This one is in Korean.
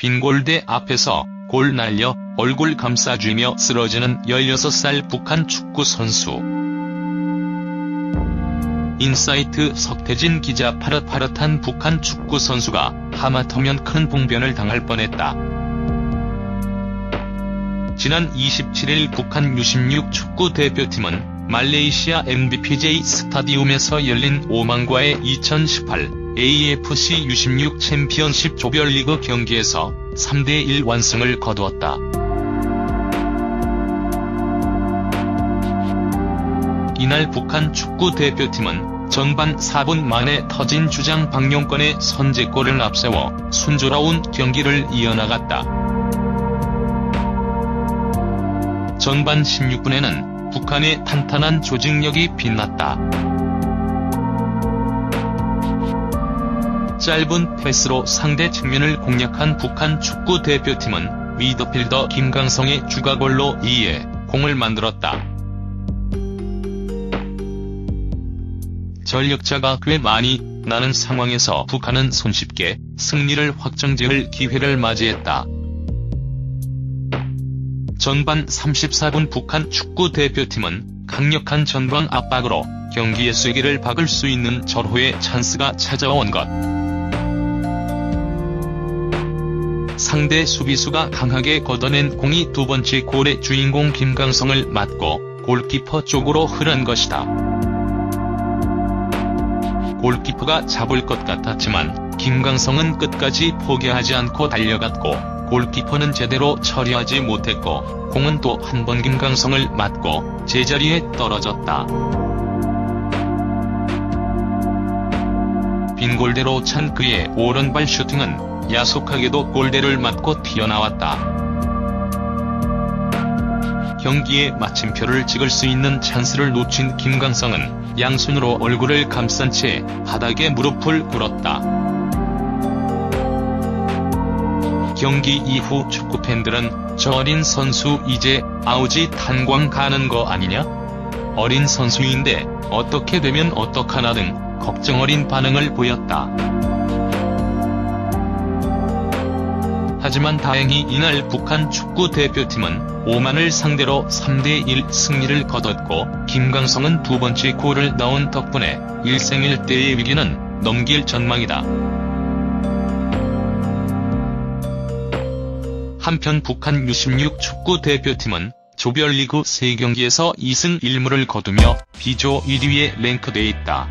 빈골대 앞에서 골 날려 얼굴 감싸주며 쓰러지는 16살 북한 축구 선수. 인사이트 석태진 기자 파릇파릇한 북한 축구 선수가 하마터면 큰 봉변을 당할 뻔했다. 지난 27일 북한 U16 축구 대표팀은 말레이시아 MBPJ 스타디움에서 열린 오만과의 2018 AFC U16 챔피언십 조별리그 경기에서 3대1 완승을 거두었다. 이날 북한 축구 대표팀은 전반 4분 만에 터진 주장 박용권의 선제골을 앞세워 순조로운 경기를 이어나갔다. 전반 16분에는 북한의 탄탄한 조직력이 빛났다. 짧은 패스로 상대 측면을 공략한 북한 축구 대표팀은 미드필더 김강성의 추가골로 2에 공을 만들었다. 전력자가 꽤 많이 나는 상황에서 북한은 손쉽게 승리를 확정지을 기회를 맞이했다. 전반 34분 북한 축구 대표팀은 강력한 전방 압박으로 경기의 쐐기를 박을 수 있는 절호의 찬스가 찾아온 것. 상대 수비수가 강하게 걷어낸 공이 두 번째 골의 주인공 김강성을 맞고 골키퍼 쪽으로 흐른 것이다. 골키퍼가 잡을 것 같았지만 김강성은 끝까지 포기하지 않고 달려갔고 골키퍼는 제대로 처리하지 못했고 공은 또 한 번 김강성을 맞고 제자리에 떨어졌다. 빈 골대로 찬 그의 오른발 슈팅은 야속하게도 골대를 맞고 튀어나왔다. 경기에 마침표를 찍을 수 있는 찬스를 놓친 김강성은 양손으로 얼굴을 감싼 채 바닥에 무릎을 꿇었다. 경기 이후 축구팬들은 저 어린 선수 이제 아우지 탄광 가는 거 아니냐? 어린 선수인데 어떻게 되면 어떡하나 등 걱정 어린 반응을 보였다. 하지만 다행히 이날 북한 축구 대표팀은 오만을 상대로 3대1 승리를 거뒀고 김강성은 두 번째 골을 넣은 덕분에 일생일대의 위기는 넘길 전망이다. 한편 북한 U16 축구 대표팀은 조별리그 3경기에서 2승 1무를 거두며 B조 1위에 랭크돼 있다.